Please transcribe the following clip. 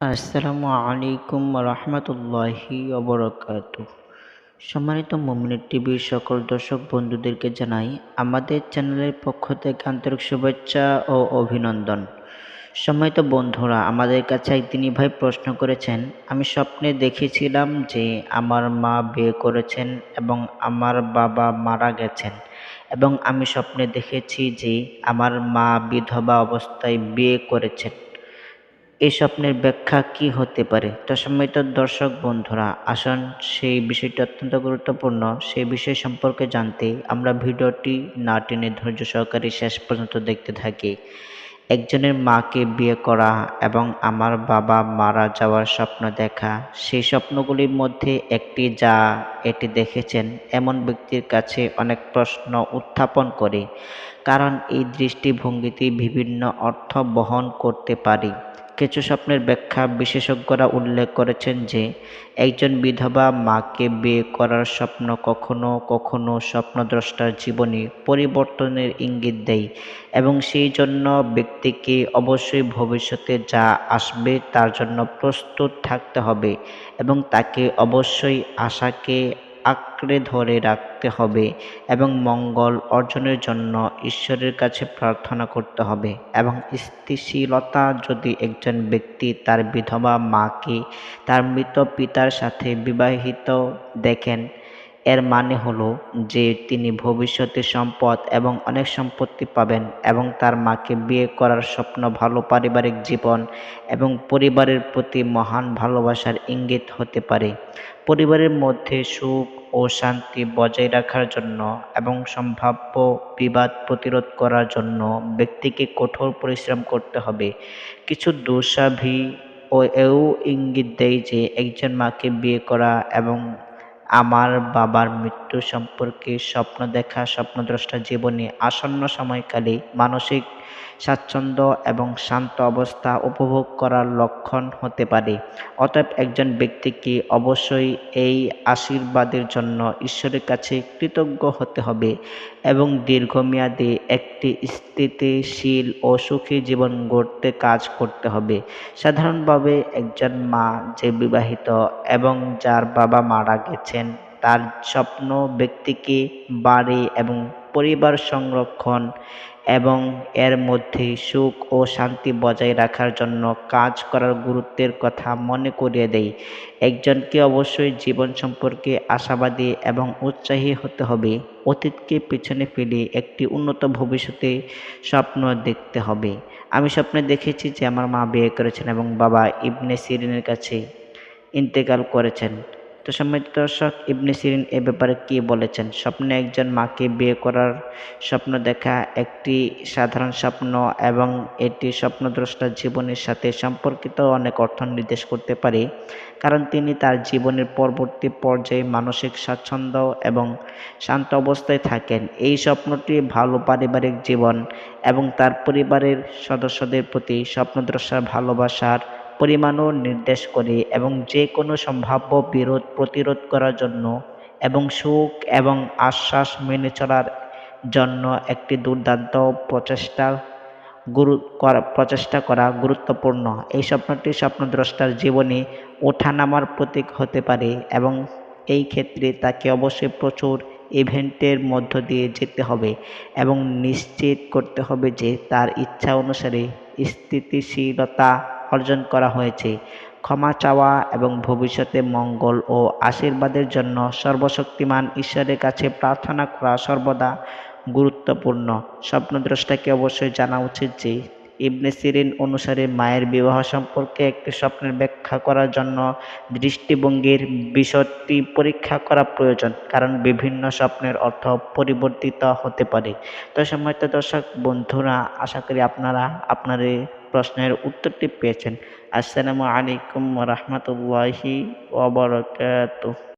আসসালামু আলাইকুম রহমতুল্লাহি অবরকাত সম্মানিত মোমিনের টিভির সকল দর্শক বন্ধুদেরকে জানাই, আমাদের চ্যানেলের পক্ষ থেকে আন্তরিক শুভেচ্ছা ও অভিনন্দন। সম্মানিত বন্ধুরা, আমাদের কাছে একদিনই ভাই প্রশ্ন করেছেন, আমি স্বপ্নে দেখেছিলাম যে আমার মা বিয়ে করেছেন এবং আমার বাবা মারা গেছেন এবং আমি স্বপ্নে দেখেছি যে আমার মা বিধবা অবস্থায় বিয়ে করেছেন। এই স্বপ্নের ব্যাখ্যা কি হতে পারে? তো সম্মানিত দর্শক বন্ধুরা, আসুন সেই বিষয়টি অত্যন্ত গুরুত্বপূর্ণ। সেই বিষয় সম্পর্কে জানতে আমরা ভিডিওটি না টেনে ধৈর্য সহকারে শেষ পর্যন্ত দেখতে থাকি। একজনের মাকে বিয়ে করা এবং আমার বাবা মারা যাওয়ার স্বপ্ন দেখা। সেই স্বপ্নগুলির মধ্যে একটি যা এটি দেখেছেন, এমন ব্যক্তির কাছে অনেক প্রশ্ন উত্থাপন করে। কারণ এই দৃষ্টিভঙ্গিটি বিভিন্ন অর্থ বহন করতে পারে। কিছু স্বপ্নের ব্যাখ্যা বিশেষজ্ঞরা উল্লেখ করেছেন যে, একজন বিধবা মাকে বিয়ে করার স্বপ্ন কখনো কখনো স্বপ্নদ্রষ্টার জীবনে পরিবর্তনের ইঙ্গিত দেয় এবং সেই জন্য ব্যক্তিকে অবশ্যই ভবিষ্যতে যা আসবে তার জন্য প্রস্তুত থাকতে হবে এবং তাকে অবশ্যই আশাকে আঁকড়ে ধরে রাখতে হবে এবং মঙ্গল অর্জনের জন্য ঈশ্বরের কাছে প্রার্থনা করতে হবে এবং স্থিতিশীলতা যদি একজন ব্যক্তি তার বিধবা মাকে তার মৃত পিতার সাথে বিবাহিত দেখেন, এর মানে হলো যে তিনি ভবিষ্যতে সম্পদ এবং অনেক সম্পত্তি পাবেন এবং তার মাকে বিয়ে করার স্বপ্ন ভালো পারিবারিক জীবন এবং পরিবারের প্রতি মহান ভালোবাসার ইঙ্গিত হতে পারে। পরিবারের মধ্যে সুখ ও শান্তি বজায় রাখার জন্য এবং সম্ভাব্য বিবাদ প্রতিরোধ করার জন্য ব্যক্তিকে কঠোর পরিশ্রম করতে হবে। কিছু দোষাভি ও এও ইঙ্গিত দেয় যে একজন মাকে বিয়ে করা এবং আমার বাবার মৃত্যু সম্পর্কে স্বপ্ন দেখা, স্বপ্নদ্রষ্টা জীবনে আসন্ন সময়কালে মানসিক স্বাচ্ছন্দ্য এবং শান্ত অবস্থা উপভোগ করার লক্ষণ হতে পারে। অতএব একজন ব্যক্তিকে অবশ্যই এই আশীর্বাদের জন্য ঈশ্বরের কাছে কৃতজ্ঞ হতে হবে এবং দীর্ঘমেয়াদে একটি স্থিতিশীল ও সুখী জীবন গড়তে কাজ করতে হবে। সাধারণভাবে একজন মা যে বিবাহিত এবং যার বাবা মারা গেছেন, তার স্বপ্ন ব্যক্তিকে বাড়ি এবং পরিবার সংরক্ষণ এবং এর মধ্যে সুখ ও শান্তি বজায় রাখার জন্য কাজ করার গুরুত্বের কথা মনে করিয়ে দেয় একজনকে অবশ্যই জীবন সম্পর্কে আশাবাদী এবং উৎসাহী হতে হবে। অতীতকে পিছনে ফেলে একটি উন্নত ভবিষ্যতে স্বপ্ন দেখতে হবে। আমি স্বপ্নে দেখেছি যে আমার মা বিয়ে করেছেন এবং বাবা ইবনে সিরিনের কাছে ইন্তেকাল করেছেন। তো সম্মানিত দর্শক, ইবনে সিরিন এ ব্যাপারে কি বলেছেন? স্বপ্নে একজন মাকে বিয়ে করার স্বপ্ন দেখা একটি সাধারণ স্বপ্ন এবং এটি স্বপ্নদ্রষ্টার জীবনের সাথে সম্পর্কিত অনেক অর্থ নির্দেশ করতে পারে। কারণ তিনি তার জীবনের পরবর্তী পর্যায়ে মানসিক স্বাচ্ছন্দ্য এবং শান্ত অবস্থায় থাকেন। এই স্বপ্নটি ভালো পারিবারিক জীবন এবং তার পরিবারের সদস্যদের প্রতি স্বপ্নদ্রষ্টার ভালোবাসার পরিমাণও নির্দেশ করে এবং যে কোনো সম্ভাব্য বিরোধ প্রতিরোধ করার জন্য এবং সুখ এবং আশ্বাস মেনে চলার জন্য একটি দুর্দান্ত প্রচেষ্টা গুরু করা, প্রচেষ্টা করা গুরুত্বপূর্ণ। এই স্বপ্নটি স্বপ্নদ্রষ্টার জীবনে ওঠানামার প্রতীক হতে পারে এবং এই ক্ষেত্রে তাকে অবশ্যই প্রচুর ইভেন্টের মধ্য দিয়ে যেতে হবে এবং নিশ্চিত করতে হবে যে তার ইচ্ছা অনুসারে স্থিতিশীলতা অর্জন করা হয়েছে। ক্ষমা চাওয়া এবং ভবিষ্যতে মঙ্গল ও আশীর্বাদের জন্য সর্বশক্তিমান ঈশ্বরের কাছে প্রার্থনা করা সর্বদা গুরুত্বপূর্ণ। স্বপ্নদ্রষ্টাকে অবশ্যই জানা উচিত যে, ইবনে সিরিন অনুসারে মায়ের বিবাহ সম্পর্কে একটি স্বপ্নের ব্যাখ্যা করার জন্য দৃষ্টিভঙ্গির বিষয়টি পরীক্ষা করা প্রয়োজন, কারণ বিভিন্ন স্বপ্নের অর্থ পরিবর্তিত হতে পারে। তো সম্মানিত দর্শক, বন্ধুরা, আশা করি আপনারা আপনার প্রশ্নের উত্তরটি পেয়েছেন। আসসালামু আলাইকুম রহমতুল্লাহি ওবরকাত